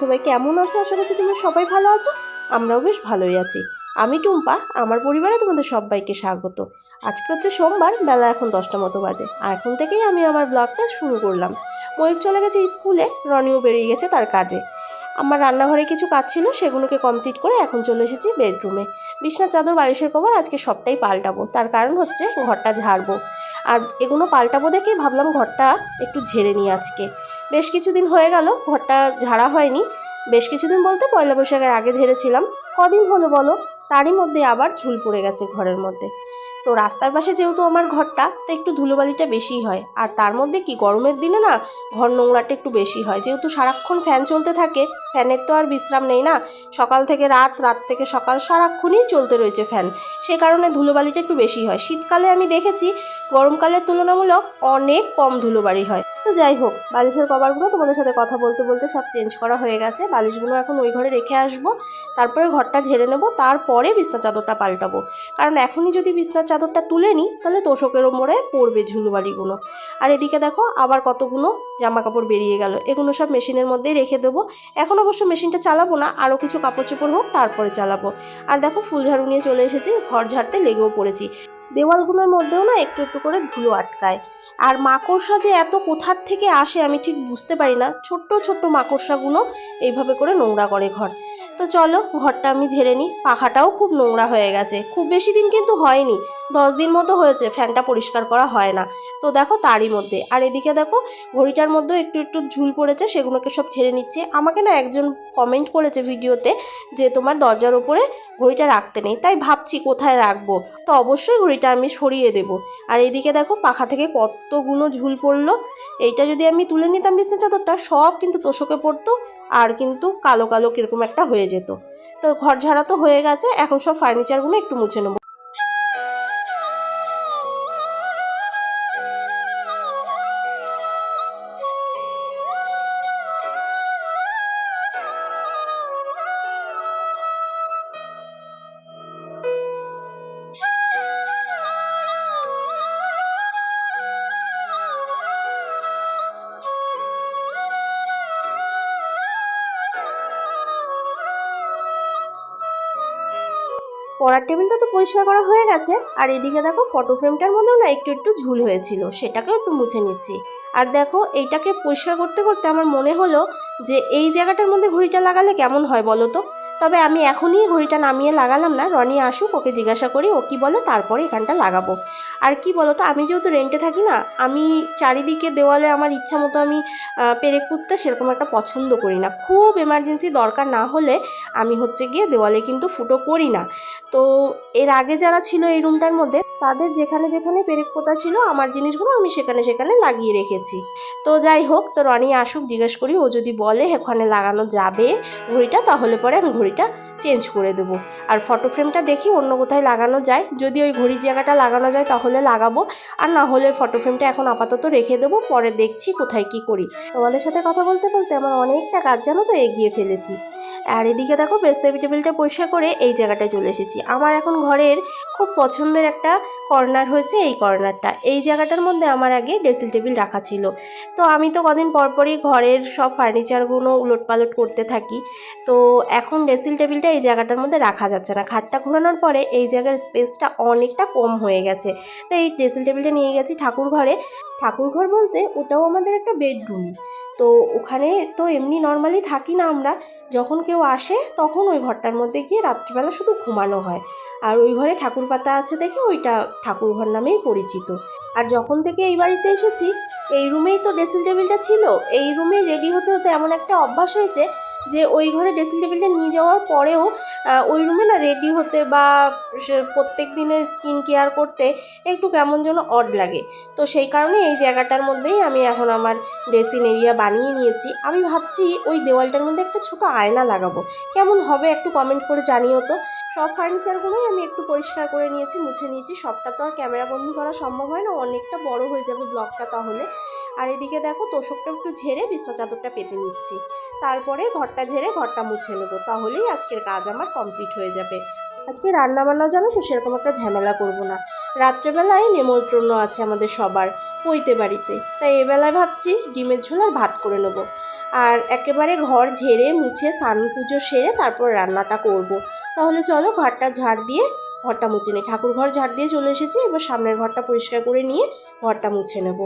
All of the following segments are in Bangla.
সবাই কেমন আছো? আশা করছি তোমরা সবাই ভালো আছো। আমরাও বেশ ভালোই আছি। আমি টুম্পা, আমার পরিবারে তোমাদের সবাইকে স্বাগত। আজকে হচ্ছে সোমবার, বেলা এখন দশটা মতো বাজে। আর এখন থেকেই আমি আমার ব্লগটা শুরু করলাম। ময়ূক চলে গেছে স্কুলে, রনিও বেরিয়ে গেছে তার কাজে। আমার রান্নাঘরে কিছু কাজ ছিল, সেগুলোকে কমপ্লিট করে এখন চলে এসেছি বেডরুমে বিছনার চাদর, বালিশের কভার আজকে সবটাই পাল্টাবো। তার কারণ হচ্ছে ঘরটা ঝাড়বো। আর এগুলো পাল্টাবো দেখেই ভাবলাম ঘরটা একটু ঝেড়ে নিই আজকে। বেশ কিছুদিন হয়ে গেল, ঘরটা ঝাড়া হয়নি। বেশ কিছুদিন বলতে পয়লা বৈশাখের আগে ঝেড়েছিলাম। কদিন হলো বলো? তারই মধ্যে আবার ঝুল পড়ে গেছে ঘরের মধ্যে। তো রাস্তার পাশে যেহেতু আমার ঘরটা, তো একটু ধুলোবালিটা বেশি হয়। আর তার মধ্যে কি, গরমের দিনে না, ঘর নোংরাটা একটু বেশি হয়। যেহেতু সারাক্ষণ ফ্যান চলতে থাকে, ফ্যানের তো আর বিশ্রাম নেই না, সকাল থেকে রাত রাত থেকে সকাল সারাক্ষণই চলতে রয়েছে ফ্যান। সে কারণে ধুলোবালিটা একটু বেশি হয়। শীতকালে আমি দেখেছি, গরমকালের তুলনামূলক অনেক কম ধুলোবালি হয়। তো যাই হোক, বালিশের কভারগুলো তোমাদের সাথে কথা বলতে বলতে সব চেঞ্জ করা হয়ে গেছে। বালিশগুলো এখন ওই ঘরে রেখে আসব, তারপরে ঘরটা ঝেড়ে নেব, তারপরে বিছনা চাদরটা পাল্টাবো। কারণ এখনই যদি বিছনার চাদরটা তুলে নিই তাহলে তোষকের ওপরে পড়বে ঝুলুবালিগুলো। আর এদিকে দেখো, আবার কতগুলো জামা কাপড় বেরিয়ে গেল। এগুলো সব মেশিনের মধ্যেই রেখে দেবো। এখন অবশ্য মেশিনটা চালাবো না, আরও কিছু কাপড় চোপড় হোক, তারপরে চালাবো। আর দেখো, ফুল ঝাড়ু নিয়ে চলে এসেছি, ঘর ঝাড়তে লেগেও পড়েছি। দেওয়ালগুলোর মধ্যেও না একটু একটু করে ধুলো আটকায়। আর মাকড়সা যে এত কোথার থেকে আসে আমি ঠিক বুঝতে পারি না। ছোট্ট ছোট্ট মাকড়সাগুলো এইভাবে করে নোংরা করে ঘর। তো চলো, ঘরটা আমি ঝেড়ে নিই। পাখাটাও খুব নোংরা হয়ে গেছে। খুব বেশি দিন কিন্তু হয়নি। দশ দিন মতো হয়েছে, ফ্যানটা পরিষ্কার করা হয় না। তো দেখো তারই মধ্যে। আর এদিকে দেখো, ঘড়িটার মধ্যেও একটু একটু ঝুল পড়েছে, সেগুলোকে সব ছেড়ে নিচ্ছে। আমাকে না একজন কমেন্ট করেছে ভিডিওতে যে তোমার দরজার ওপরে ঘড়িটা রাখতে নেই। তাই ভাবছি কোথায় রাখব? তো অবশ্যই ঘড়িটা আমি সরিয়ে দেবো। আর এদিকে দেখো, পাখা থেকে কতগুলো ঝুল পড়ল। এইটা যদি আমি তুলে নিতাম বিছনা চাদরটা, সব কিন্তু তোষকে পড়তো। আর কিন্তু কালো কালো কীরকম একটা হয়ে যেত। তো ঘর ঝাড়া তো হয়ে গেছে, এখন সব ফার্নিচারগুলো একটু মুছে নেব। পড়ার টেবিলটা তো পরিষ্কার করা হয়ে গেছে, আর এদিকে দেখো ফটো ফ্রেমটার মধ্যেও না একটু একটু ঝুল হয়েছিল, সেটাকেও একটু মুছে নিচ্ছি। আর দেখো এইটাকে পরিষ্কার করতে করতে আমার মনে হলো যে এই জায়গাটার মধ্যে ঘড়িটা লাগালে কেমন হয় বলো তো? তবে আমি এখনই ঘড়িটা নামিয়ে লাগালাম না। রনি আসুক, ওকে জিজ্ঞাসা করি, ও কি বলে? তারপরে এখানটা লাগাবো। আর কি বলো তো আমি যেহেতু রেন্টে থাকি না, আমি চারিদিকে দেওয়ালে আমার ইচ্ছা মতো আমি পেরেক করতে সেরকম একটা পছন্দ করি না। খুব এমার্জেন্সি দরকার না হলে আমি হচ্ছে গিয়ে দেওয়ালে কিন্তু ফুটো করি না। তো এর আগে যারা ছিল এই রুমটার মধ্যে, তাদের যেখানে যেখানে পেরেক পোতা ছিল, আমার জিনিসগুলো আমি সেখানে সেখানে লাগিয়ে রেখেছি। তো যাই হোক, তো রনি আসুক, জিজ্ঞেস করি, ও যদি বলে ওখানে লাগানো যাবে ঘড়িটা, তাহলে পরে আমি ঘড়িটা চেঞ্জ করে দেবো। আর ফটো ফ্রেমটা দেখি অন্য কোথায় লাগানো যায়। যদি ওই ঘড়ির জায়গাটা লাগানো যায় তাহলে লাগাবো। আর না হলে ফটো ফ্রেমটা এখন আপাতত রেখে দেবো, পরে দেখছি কোথায় কি করি। তোমাদের সাথে কথা বলতে বলতে আমার অনেকটা কাজ জানো তো এগিয়ে ফেলেছি। আর এদিকে দেখো বেডসাইড টেবিলটা পরিষ্কার করে এই জায়গাটায় চলে এসেছি। আমার এখন ঘরের খুব পছন্দের একটা কর্নার হয়েছে এই কর্নারটা এই জায়গাটার মধ্যে আমার আগে ড্রেসিং টেবিল রাখা ছিল। তো আমি তো কদিন পরপরই ঘরের সব ফার্নিচারগুলো উলট পালট করতে থাকি। তো এখন ড্রেসিং টেবিলটা এই জায়গাটার মধ্যে রাখা যাচ্ছে না। খাটটা ঘোরানোর পরে এই জায়গার স্পেসটা অনেকটা কম হয়ে গেছে। তো এই ড্রেসিং টেবিলটা নিয়ে গেছি ঠাকুর ঘরে ঠাকুর ঘর বলতে ওটাও আমাদের একটা বেডরুম তো ওখানে তো এমনি নর্মালি থাকি না আমরা। যখন কেউ আসে, তখন ওই ঘরটার মধ্যে গিয়ে রাত্রিবেলা শুধু ঘুমানো হয়। আর ওই ঘরে ঠাকুর পাতা আছে দেখে ওইটা ঠাকুর ঘর নামেই পরিচিত। আর যখন থেকে এই বাড়িতে এসেছি, এই রুমেই তো ড্রেসিং টেবিলটা ছিল, এই রুমে রেডি হতে হতে এমন একটা অভ্যাস হয়েছে যে ওই ঘরে ড্রেসিং টেবিলটা নিয়ে যাওয়ার পরেও ওই রুমে না রেডি হতে বা প্রত্যেক দিনের স্কিন কেয়ার করতে একটু কেমন যেন অড লাগে। তো সেই কারণে এই জায়গাটার মধ্যেই আমি এখন আমার ড্রেসিং এরিয়া বানিয়ে নিয়েছি। আমি ভাবছি ওই দেওয়ালটার মধ্যে একটা ছোট আয়না লাগাবো। কেমন হবে একটু কমেন্ট করে জানিও তো। সব ফার্নিচারগুলোই আমি একটু পরিষ্কার করে নিয়েছি, মুছে নিয়েছি। সবটা তো আর ক্যামেরা বন্দি করা সম্ভব হয় না, অনেকটা বড় হয়ে যাবে ব্লগটা তাহলে। আর এদিকে দেখো তোষকটা একটু ঝেড়ে বিছনা চাদরটা পেতে নিচ্ছি। তারপরে ঘরটা ঝেড়ে ঘরটা মুছে নেব। তাহলেই আজকের কাজ আমার কমপ্লিট হয়ে যাবে। আজকে রান্না বান্না জানো তো সেরকম একটা ঝামেলা করব না। রাত্রেবেলায় নেমন্ত্রণ আছে আমাদের সবার পৈতে বাড়িতে। তাই এবেলায় ভাবছি ডিমের ঝোল আর ভাত করে নেব। আর একেবারে ঘর ঝেড়ে মুছে স্নান পুজো সেরে তারপর রান্নাটা করব। তাহলে চলো ঘরটা ঝাড় দিয়ে ঘরটা মুছে নিই। ঠাকুর ঘর ঝাড় দিয়ে চলে এসেছি। এবার সামনের ঘরটা পরিষ্কার করে নিয়ে ঘরটা মুছে নেব।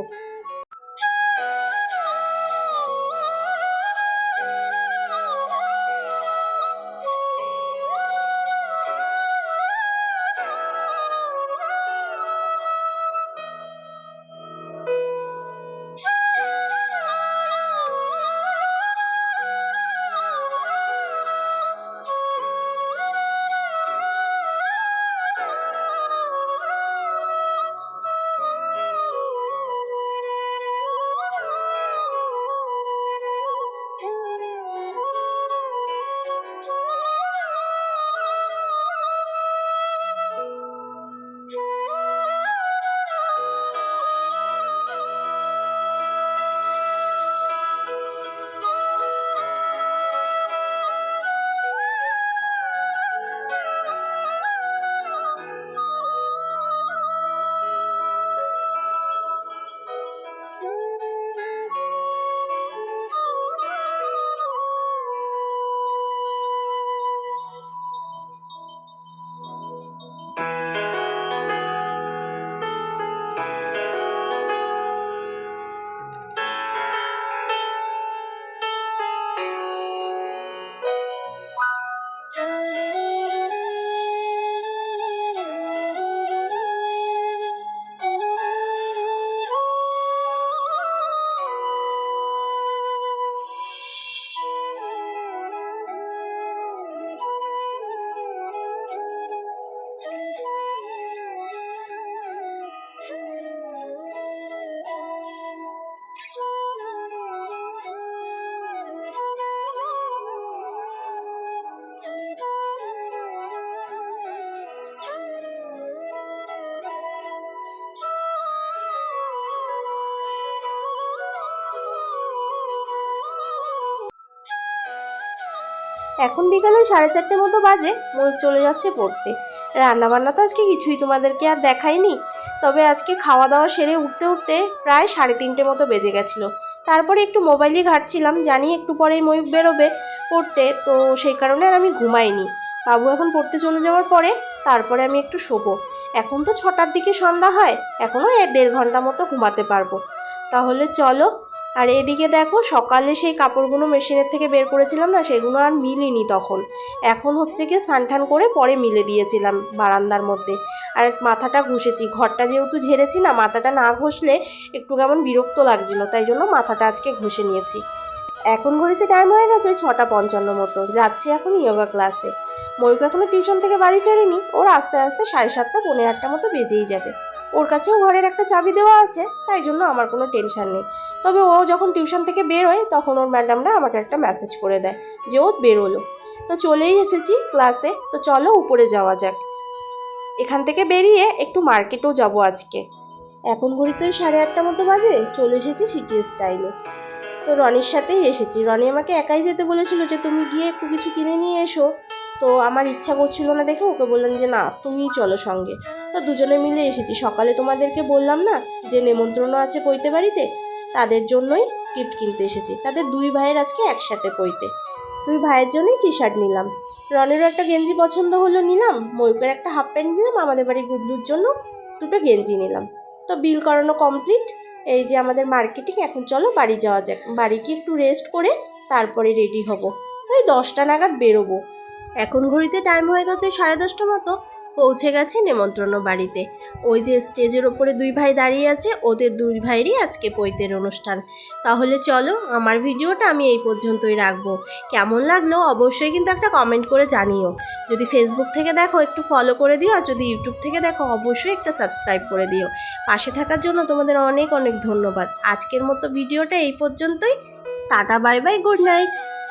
এখন বিকালে সাড়ে চারটে মতো বাজে, ময়ূর চলে যাচ্ছে পড়তে। রান্নাবান্না তো আজকে কিছুই তোমাদেরকে আর দেখাইনি, তবে আজকে খাওয়া দাওয়া সেরে উঠতে উঠতে প্রায় সাড়ে তিনটে মতো বেজে গেছিল। তারপরে একটু মোবাইলই ঘাটছিলাম, জানি একটু পরেই ময়ূর বেরোবে পড়তে, তো সেই কারণে আর আমি ঘুমাইনি। বাবু এখন পড়তে চলে যাওয়ার পরে তারপরে আমি একটু শোবো। এখন তো ছটার দিকে সন্ধ্যা হয় এখনও দেড় ঘণ্টা মতো ঘুমাতে পারব। তাহলে চলো আর এদিকে দেখো, সকালে সেই কাপড়গুলো মেশিনের থেকে বের করেছিলাম না, সেগুলো আর মিলিনি তখন। এখন হচ্ছে গিয়ে সানঠান করে পরে মিলে দিয়েছিলাম বারান্দার মধ্যে। আর মাথাটা ঘষেছি, ঘরটা যেহেতু ঝেড়েছি না, মাথাটা না ঘষলে একটু কেমন বিরক্ত লাগছিল, তাই জন্য মাথাটা আজকে ঘষে নিয়েছি। এখন ঘড়িতে টাইম হয়ে গেছে ছটা পঞ্চান্ন মতো, যাচ্ছি এখন ইয়োগা ক্লাসে ময়ূক এখনও টিউশন থেকে বাড়ি ফেরেনি, ওর আস্তে আস্তে সাড়ে সাতটা, পৌনে আটটা মতো বেজেই যাবে। ওর কাছেও ঘরের একটা চাবি দেওয়া আছে, তাই জন্য আমার কোনো টেনশন নেই। তবে ও যখন টিউশন থেকে বেরোয় তখন ওর ম্যাডামরা আমাকে একটা মেসেজ করে দেয় যে ও বেরোলো। তো চলেই এসেছি ক্লাসে তো চলো উপরে যাওয়া যাক। এখান থেকে বেরিয়ে একটু মার্কেটেও যাব আজকে। এখন ঘড়িতে সাড়ে আটটা মতো বাজে, চলে এসেছি সিটি স্টাইলে তো রনির সাথেই এসেছি। রনি আমাকে একাই যেতে বলেছিল যে, তুমি গিয়ে একটু কিছু কিনে নিয়ে এসো। তো আমার ইচ্ছা করছিল না দেখে ওকে বললাম যে, না, তুমিই চলো সঙ্গে। তো দুজনে মিলে এসেছি। সকালে তোমাদেরকে বললাম না যে নেমন্ত্রণ আছে কইতে বাড়িতে, তাদের জন্যই গিফট কিনতে এসেছি। তাদের দুই ভাইয়ের আজকে একসাথে কইতে দুই ভাইয়ের জন্যই টি শার্ট নিলাম। রনেরও একটা গেঞ্জি পছন্দ হলো নিলাম, ময়ূকের একটা হাফ প্যান্ট নিলাম, আমাদের বাড়ি গুডলুর জন্য দুটো গেঞ্জি নিলাম। তো বিল করানো কমপ্লিট এই যে আমাদের মার্কেটিং এখন চলো বাড়ি যাওয়া যাক। বাড়ি একটু রেস্ট করে তারপরে রেডি হব। ওই দশটা নাগাদ বেরোবো। এখন ঘড়িতে টাইম হয়ে গেছে সাড়ে দশটা মতো, পৌঁছে গেছে নেমন্ত্রণ বাড়িতে। ওই যে স্টেজের ওপরে দুই ভাই দাঁড়িয়ে আছে, ওদের দুই ভাইয়েরই আজকে পৈতের অনুষ্ঠান। তাহলে চলো, আমার ভিডিওটা আমি এই পর্যন্তই রাখব। কেমন লাগল অবশ্যই কিন্তু একটা কমেন্ট করে জানিও। যদি ফেসবুক থেকে দেখো একটু ফলো করে দিও, আর যদি ইউটিউব থেকে দেখো অবশ্যই একটা সাবস্ক্রাইব করে দিও। পাশে থাকার জন্য তোমাদের অনেক অনেক ধন্যবাদ। আজকের মতো ভিডিওটা এই পর্যন্তই। Tata bye bye good night